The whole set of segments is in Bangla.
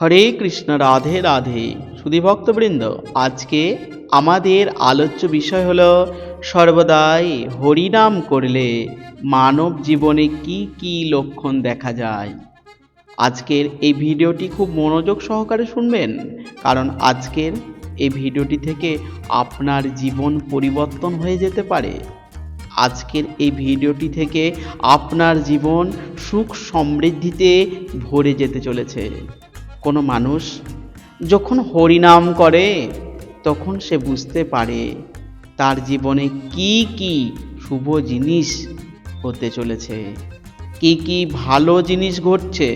হরে কৃষ্ণ, রাধে রাধে। সুধী ভক্তবৃন্দ আজকে আমাদের আলোচ্য বিষয় হলো, সর্বদাই হরিনাম করলে মানব জীবনে কি কি লক্ষণ দেখা যায়? আজকের এই ভিডিওটি খুব মনোযোগ সহকারে শুনবেন, কারণ আজকের এই ভিডিওটি থেকে আপনার জীবন পরিবর্তন হয়ে যেতে পারে। আজকের এই ভিডিওটি থেকে আপনার জীবন সুখ সমৃদ্ধিতে ভরে যেতে চলেছে। কোনো মানুষ যখন হরিনাম করে, তখন সে বুঝতে পারে তার জীবনে কি কি শুভ জিনিস হতে চলেছে, কি কি ভালো জিনিস ঘটছে।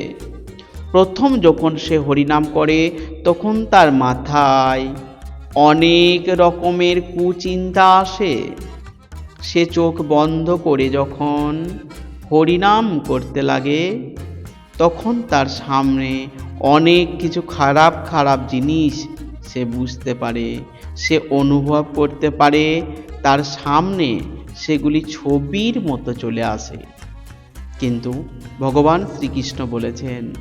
প্রথম যখন সে হরিনাম করে, তখন তার মাথায় অনেক রকমের কুচিন্তা আসে। সে চোখ বন্ধ করে যখন হরিনাম করতে লাগে, তখন তার সামনে অনেক কিছু খারাপ খারাপ জিনিস সে বুঝতে পারে, সে অনুভব করতে পারে, তার সামনে সেগুলি ছবির মতো চলে আসে। কিন্তু ভগবান শ্রীকৃষ্ণ বলেছেন,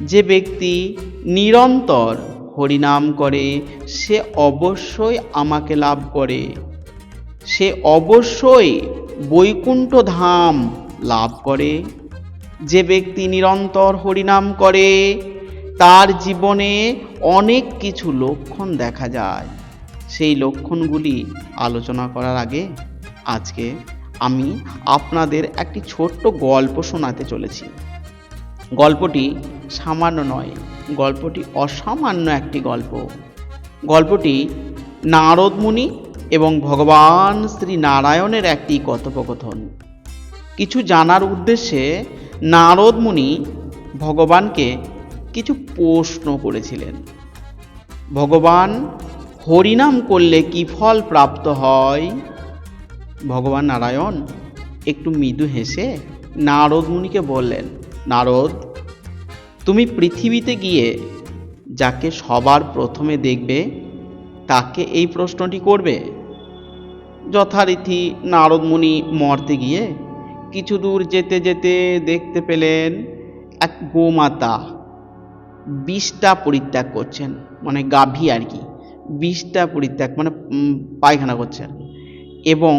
যে ব্যক্তি নিরন্তর হরিনাম করে, সে অবশ্যই আমাকে লাভ করে। সে অবশ্যই বৈকুণ্ঠ ধাম লাভ করে। যে ব্যক্তি নিরন্তর হরিনাম করে তার জীবনে অনেক কিছু লক্ষণ দেখা যায়। সেই লক্ষণগুলি আলোচনা করার আগে আজকে আমি আপনাদের একটি ছোট্ট গল্প শোনাতে চলেছি। গল্পটি সামান্য নয়, গল্পটি অসামান্য একটি গল্প। গল্পটি নারদ মুনি এবং ভগবান শ্রী নারায়ণের একটি কথোপকথন। কিছু জানার উদ্দেশ্যে নারদ মুনি ভগবানকে কিছু প্রশ্ন করেছিলেন। ভগবান, হরিনাম করলে কি ফল প্রাপ্ত হয়? ভগবান নারায়ণ একটু মৃদু হেসে নারদ মুনিকে বললেন, নারদ, তুমি পৃথিবীতে গিয়ে যাকে সবার প্রথমে দেখবে, তাকে এই প্রশ্নটি করবে। যথারীতি নারদ মুনি মর্তে গিয়ে কিছু দূর যেতে যেতে দেখতে পেলেন এক গোমাতা বিষটা পরিত্যাগ করছেন মানে গাভী আর কি বিষটা পরিত্যাগ মানে পায়খানা করছেন। এবং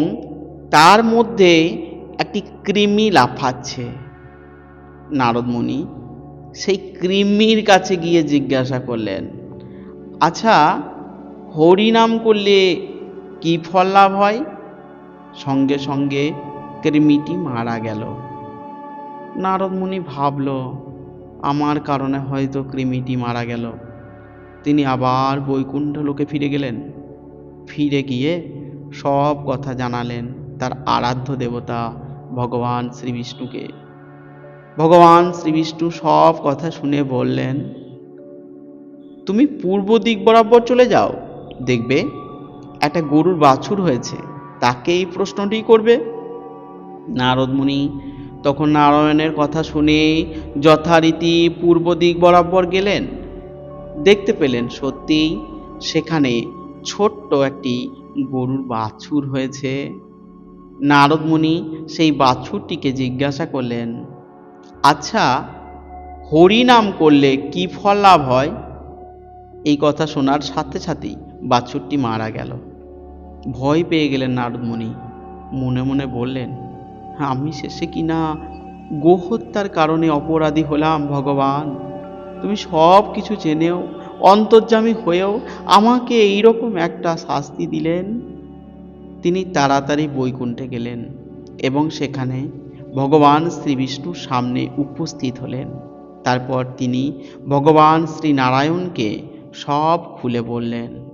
তার মধ্যে একটি কৃমি লাফাচ্ছে, নারদমণি। সেই কৃমির কাছে গিয়ে জিজ্ঞাসা করলেন আচ্ছা হরিনাম করলে কি ফল লাভ হয়? সঙ্গে সঙ্গে কৃমিটি মারা গেল। নারদমণি ভাবল আমার কারণে হয়তো কৃমিটি মারা গেল। তিনি আবার বৈকুণ্ঠ লোকে ফিরে গেলেন। ফিরে গিয়ে সব কথা জানালেন তার আরাধ্য দেবতা ভগবান শ্রীবিষ্ণুকে। ভগবান শ্রীবিষ্ণু সব কথা শুনে বললেন, তুমি পূর্ব দিক বরাবর চলে যাও। দেখবে, একটা গরুর বাছুর হয়েছে। তাকে এই প্রশ্নটি করবে। নারদমুনি তখন নারায়ণের কথা শুনে যথারীতি পূর্ব দিক বরাবর গেলেন। দেখতে পেলেন সত্যিই সেখানে ছোট্ট একটি গরুর বাছুর হয়েছে। নারদমুনি সেই বাছুরটিকে জিজ্ঞাসা করলেন আচ্ছা হরিনাম করলে কি ফল লাভ হয়? এই কথা শোনার সাথে সাথেই বাছুরটি মারা গেল। ভয় পেয়ে গেলেন নারদমুনি মনে মনে বললেন আমি শেষে কিনা গোহত্যার কারণে অপরাধী হলাম, ভগবান। তুমি সব কিছু জেনেও, অন্তর্যামী হয়েও আমাকে এইরকম একটা শাস্তি দিলেন। তিনি তাড়াতাড়ি বৈকুণ্ঠে গেলেন এবং সেখানে ভগবান শ্রী বিষ্ণুর সামনে উপস্থিত হলেন। তারপর তিনি ভগবান শ্রী নারায়ণকে সব খুলে বললেন।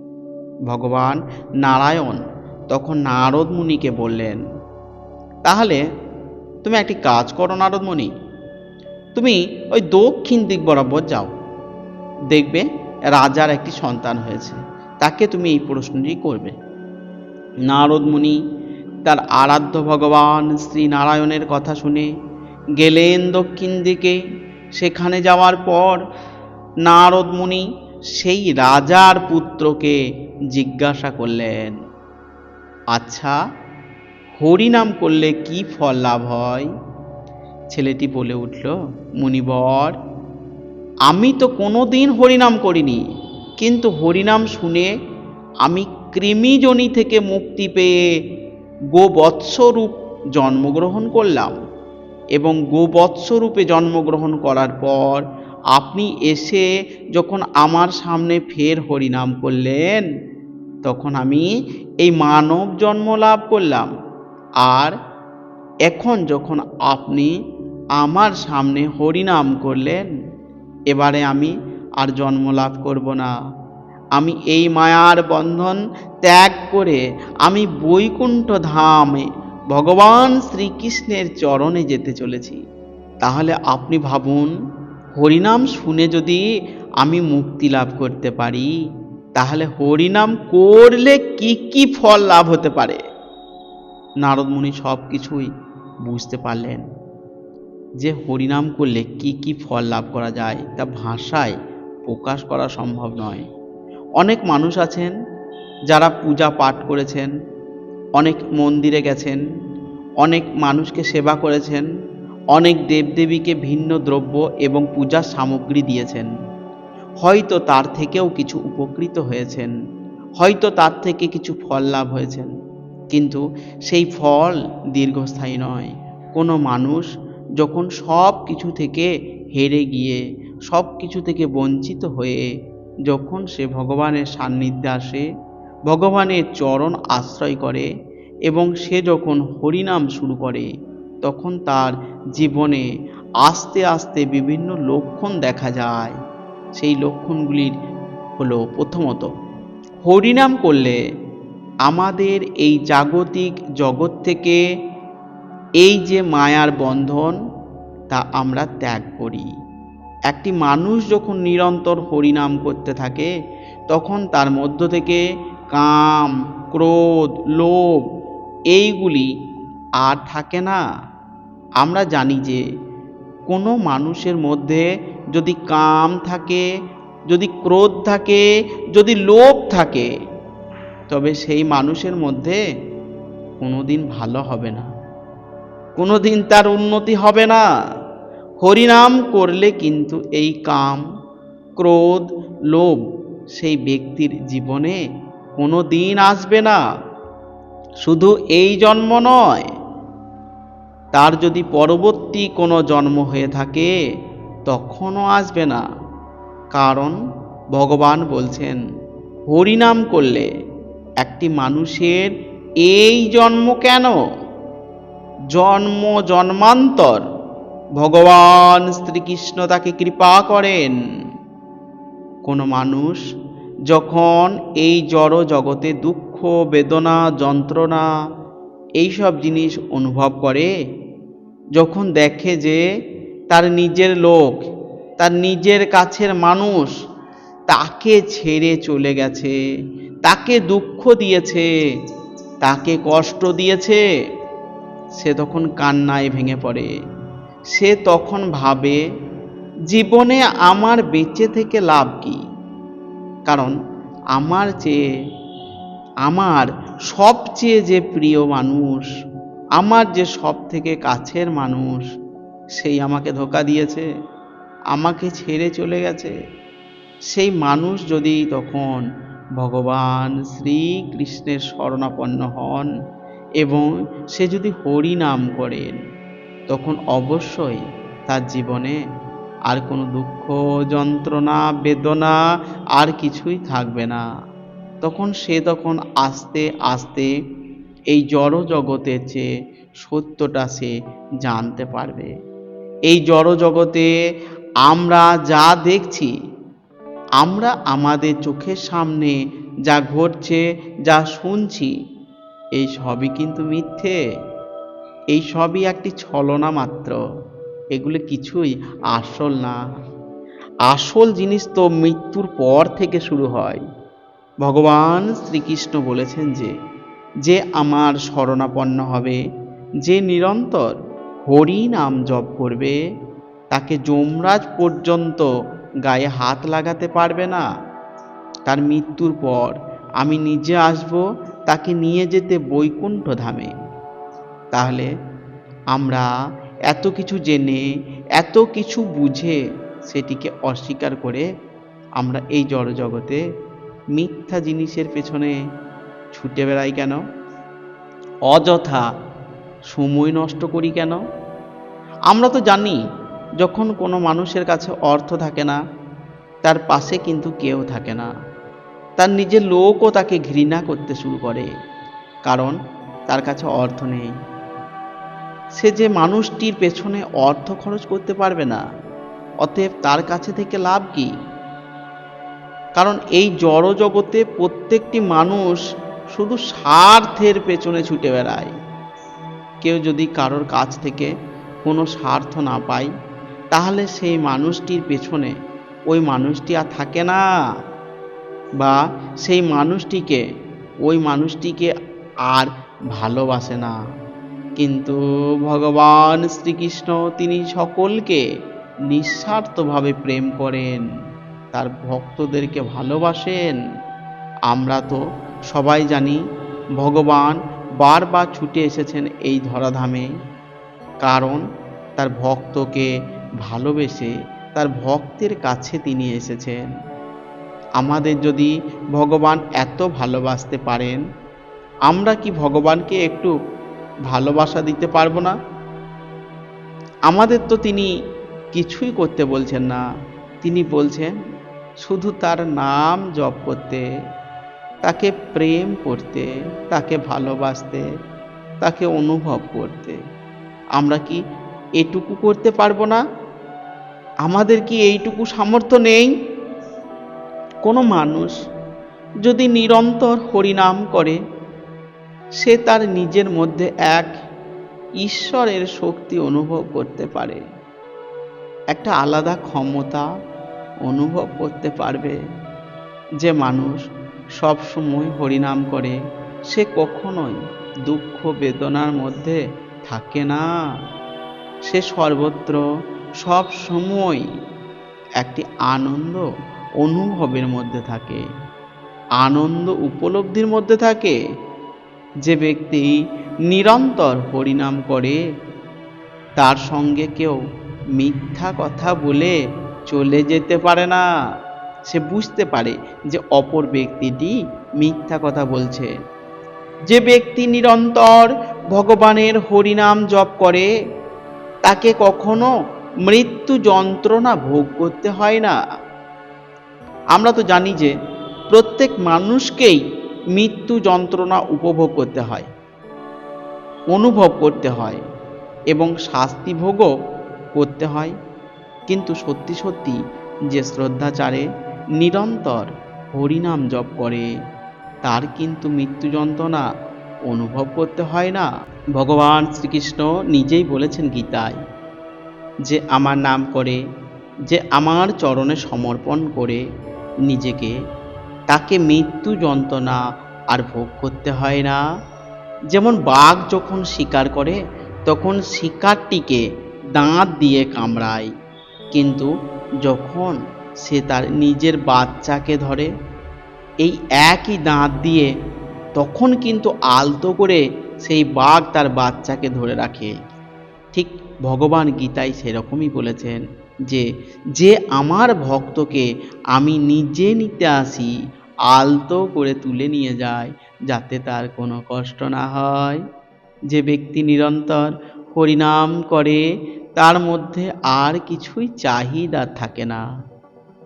ভগবান নারায়ণ তখন নারদ মুনিকে বললেন তাহলে তুমি একটি কাজ করো নারদ মুনি তুমি ওই দক্ষিণ দিক বরাবর যাও। দেখবে রাজার একটি সন্তান হয়েছে। তাকে তুমি এই প্রশ্নটি করবে। নারদ মুনি তার আরাধ্য ভগবান শ্রী নারায়ণের কথা শুনে গেলেন দক্ষিণ দিকে। সেখানে যাওয়ার পর নারদ মুনি সেই রাজার পুত্রকে জিজ্ঞাসা করলেন আচ্ছা হরিনাম করলে কি ফল লাভ হয়? ছেলেটি বলে উঠল, মুনিবর, আমি তো কোনো দিন হরিনাম করিনি। কিন্তু হরিনাম শুনে আমি কৃমিজনি থেকে মুক্তি পেয়ে গোবৎসরূপ জন্মগ্রহণ করলাম এবং গোবৎসরূপে জন্মগ্রহণ করার পর আপনি এসে যখন আমার সামনে ফের হরিনাম করলেন, তখন আমি এই মানব জন্ম লাভ করলাম। আর এখন যখন আপনি আমার সামনে হরিনাম করলেন, এবারে আমি আর জন্ম লাভ করব না। আমি এই মায়ার বন্ধন ত্যাগ করে আমি বৈকুণ্ঠ ধামে ভগবান শ্রীকৃষ্ণের চরণে যেতে চলেছি। তাহলে আপনি ভাবুন, হরিনাম শুনে যদি আমি মুক্তি লাভ করতে পারি, তাহলে হরিনাম করলে কি কি ফল লাভ হতে পারে? নারদমুনি সব কিছুই বুঝতে পারলেন। যে হরিনাম করলে কি কি ফল লাভ করা যায় তা ভাষায় প্রকাশ করা সম্ভব নয়। অনেক মানুষ আছেন যারা পূজা পাঠ করেছেন, অনেক মন্দিরে গেছেন, অনেক মানুষকে সেবা করেছেন, অনেক দেবদেবীকে ভিন্ন দ্রব্য এবং পূজার সামগ্রী দিয়েছেন। হয়তো তার থেকেও কিছু উপকৃত হয়েছেন, হয়তো তার থেকে কিছু ফল লাভ হয়েছেন। কিন্তু সেই ফল দীর্ঘস্থায়ী নয়। কোনো মানুষ যখন সব কিছু থেকে হেরে গিয়ে, সব কিছু থেকে বঞ্চিত হয়ে যখন সে ভগবানের সান্নিধ্যে আসে, ভগবানের চরণ আশ্রয় করে এবং সে যখন হরিনাম শুরু করে, তখন তার জীবনে আস্তে আস্তে বিভিন্ন লক্ষণ দেখা যায়। সেই লক্ষণগুলির হলো প্রথমত, হরিনাম করলে আমাদের এই জাগতিক জগৎ থেকে এই যে মায়ার বন্ধন, তা আমরা ত্যাগ করি। একটি মানুষ যখন নিরন্তর হরিনাম করতে থাকে, তখন তার মধ্য থেকে কাম, ক্রোধ, লোভ, এইগুলি আর থাকে না। আমরা জানি যে কোনো মানুষের মধ্যে যদি কাম থাকে, যদি ক্রোধ থাকে, যদি লোভ থাকে তবে সেই মানুষের মধ্যে কোনোদিন ভালো হবে না। কোনোদিন তার উন্নতি হবে না। হরিনাম করলে কিন্তু এই কাম, ক্রোধ, লোভ সেই ব্যক্তির জীবনে কোনো দিন আসবে না। শুধু এই জন্ম নয়, তার যদি পরবর্তী কোনো জন্ম হয়ে থাকে, তখনও আসবে না। কারণ ভগবান বলছেন, হরিনাম করলে একটি মানুষের এই জন্ম কেন? জন্ম জন্মান্তর। ভগবান শ্রীকৃষ্ণ তাকে কৃপা করেন। কোনো মানুষ যখন এই জড় জগতে দুঃখ, বেদনা, যন্ত্রণা এইসব জিনিস অনুভব করে, যখন দেখে যে তার নিজের লোক, তার নিজের কাছের মানুষ তাকে ছেড়ে চলে গেছে তাকে দুঃখ দিয়েছে, তাকে কষ্ট দিয়েছে। সে তখন কান্নায় ভেঙে পড়ে। সে তখন ভাবে, জীবনে আমার বেঁচে থেকে লাভ কি? কারণ আমার চেয়ে, আমার সবচেয়ে যে প্রিয় মানুষ, আমার যে সব থেকে কাছের মানুষ, সেই আমাকে ধোকা দিয়েছে, আমাকে ছেড়ে চলে গেছে। সেই মানুষ যদি তখন ভগবান শ্রীকৃষ্ণের শরণাপন্ন হন এবং সে যদি হরি নাম করেন, তখন অবশ্যই তার জীবনে আর কোনো দুঃখ, যন্ত্রণা, বেদনা আর কিছুই থাকবে না। তখন সে তখন আস্তে আস্তে এই জড় জগতের চেয়ে সত্যটা সে জানতে পারবে। এই জড় জগতে আমরা যা দেখছি আমরা আমাদের চোখের সামনে যা ঘটছে, যা শুনছি, এই সবই কিন্তু মিথ্যে। এই সবই একটি ছলনা মাত্র। এগুলো কিছুই আসল না। আসল জিনিস তো মৃত্যুর পর থেকে শুরু হয়। ভগবান শ্রীকৃষ্ণ বলেছেন যে যে আমার শরণাপন্ন হবে, যে নিরন্তর হরি নাম জপ করবে, তাকে যমরাজ পর্যন্ত গায়ে হাত লাগাতে পারবে না। তার মৃত্যুর পর আমি নিজে আসব তাকে নিয়ে যেতে বৈকুণ্ঠ ধামে তাহলে আমরা এত কিছু জেনে, এত কিছু বুঝে সেটিকে অস্বীকার করে আমরা এই জড়জগতে মিথ্যা জিনিসের পেছনে ছুটে বেড়াই কেন? অযথা সময় নষ্ট করি কেন? আমরা তো জানি যখন কোনো মানুষের কাছে অর্থ থাকে না, তার পাশে কিন্তু কেউ থাকে না। তার নিজের লোকও তাকে ঘৃণা করতে শুরু করে, কারণ তার কাছে অর্থ নেই। সে যে মানুষটির পেছনে অর্থ খরচ করতে পারবে না, অতএব তার কাছে থেকে লাভ কি? কারণ এই জড় জগতে প্রত্যেকটি মানুষ শুধু স্বার্থের পেছনে ছুটে বেড়ায়। কেউ যদি কারোর কাছ থেকে কোনো স্বার্থ না পায় তাহলে সেই মানুষটির পেছনে ওই মানুষটি আর থাকে না। বা সেই মানুষটিকে, ওই মানুষটিকে আর ভালোবাসে না। কিন্তু ভগবান শ্রীকৃষ্ণ তিনি সকলকে নিঃস্বার্থভাবে প্রেম করেন, তার ভক্তদেরকে ভালোবাসেন। আমরা তো সবাই জানি ভগবান বারবার ছুটে এসেছেন এই ধরাধামে। কারণ তার ভক্তকে ভালোবেসে তার ভক্তের কাছে তিনি এসেছেন। আমাদের যদি ভগবান এত ভালোবাসতে পারেন, আমরা কি ভগবানকে একটু ভালোবাসা দিতে পারব না? আমাদের তো তিনি কিছুই করতে বলছেন না। তিনি বলছেন, শুধু তার নাম জপ করতে, তাকে প্রেম করতে, তাকে ভালোবাসতে, তাকে অনুভব করতে, আমরা কি এটুকু করতে পারব না? আমাদের কি এইটুকু সামর্থ্য নেই? কোনো মানুষ যদি নিরন্তর হরিনাম করে, সে তার নিজের মধ্যে এক ঈশ্বরের শক্তি অনুভব করতে পারে। একটা আলাদা ক্ষমতা অনুভব করতে পারবে যে মানুষ সব সময় হরিনাম করে। সে কখনোই দুঃখ বেদনার মধ্যে থাকে না। সে সর্বত্র সব সময় একটি আনন্দ অনুভবের মধ্যে থাকে। আনন্দ উপলব্ধির মধ্যে থাকে। যে ব্যক্তি নিরন্তর হরিনাম করে, তার সঙ্গে কেউ মিথ্যা কথা বলে চলে যেতে পারে না। সে বুঝতে পারে যে অপর ব্যক্তিটি মিথ্যা কথা বলছে। যে ব্যক্তি নিরন্তর ভগবানের হরিনাম জপ করে, তাকে কখনো মৃত্যু যন্ত্রণা ভোগ করতে হয় না। আমরা তো জানি যে প্রত্যেক মানুষকেই মৃত্যু যন্ত্রণা উপভোগ করতে হয়, অনুভব করতে হয় এবং শাস্তি ভোগও করতে হয়। কিন্তু সত্যি সত্যি যে শ্রদ্ধাচারে নিরন্তর হরিনাম জপ করে, তার কিন্তু মৃত্যু যন্ত্রণা অনুভব করতে হয় না। ভগবান শ্রীকৃষ্ণ নিজেই বলেছেন গীতায় যে আমার নাম করে, যে আমার চরণে সমর্পণ করে নিজেকে, তাকে মৃত্যু যন্ত্রণা আর ভোগ করতে হয় না। যেমন বাঘ যখন শিকার করে, তখন শিকারটিকে দাঁত দিয়ে কামড়ায়। কিন্তু যখন সে তার নিজের বাচ্চাকে ধরে, এই একই দাঁত দিয়ে, তখন কিন্তু আলতো করে সেই বাঘ তার বাচ্চাকে ধরে রাখে। ঠিক ভগবান গীতায় সেরকমই বলেছেন যে যে আমার ভক্তকে আমি নিজে নিতে আসি, আলতো করে তুলে নিয়ে যায়, যাতে তার কোনো কষ্ট না হয়। যে ব্যক্তি নিরন্তর হরিনাম করে, তার মধ্যে আর কিছুই চাহিদা থাকে না।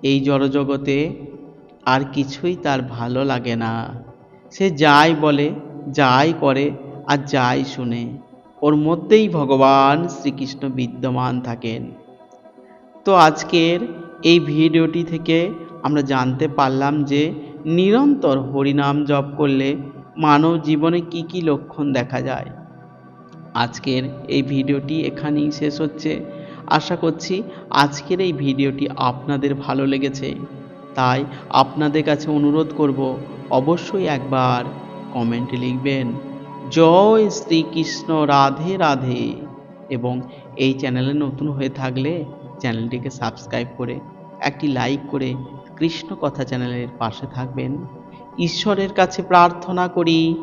এই জড়জগতে আর কিছুই তার ভালো লাগে না। সে যাই বলে, যাই করে আর যাই শুনে। ওর মধ্যেই ভগবান শ্রীকৃষ্ণ বিদ্যমান থাকেন। তো আজকের এই ভিডিওটি থেকে আমরা জানতে পারলাম যে নিরন্তর হরিনাম জপ করলে মানব জীবনে কি কি লক্ষণ দেখা যায়। আজকের এই ভিডিওটি এখানেই শেষ হচ্ছে। আশা করছি আজকের এই ভিডিওটি আপনাদের ভালো লেগেছে। তাই আপনাদের কাছে অনুরোধ করব, অবশ্যই একবার কমেন্টে লিখবেন। জয় শ্রীকৃষ্ণ, রাধে রাধে। এবং এই চ্যানেলে নতুন হয়ে থাকলে চ্যানেলটিকে সাবস্ক্রাইব করে একটি লাইক করে কৃষ্ণ কথা চ্যানেলের পাশে থাকবেন। ঈশ্বরের কাছে প্রার্থনা করি,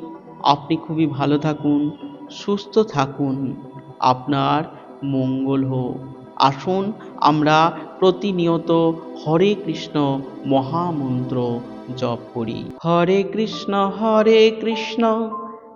আপনি খুবই ভালো থাকুন, সুস্থ থাকুন, আপনার মঙ্গল হোক। আসুন আমরা প্রতিনিয়ত হরে কৃষ্ণ মহামন্ত্র জপ করি। হরে কৃষ্ণ হরে কৃষ্ণ।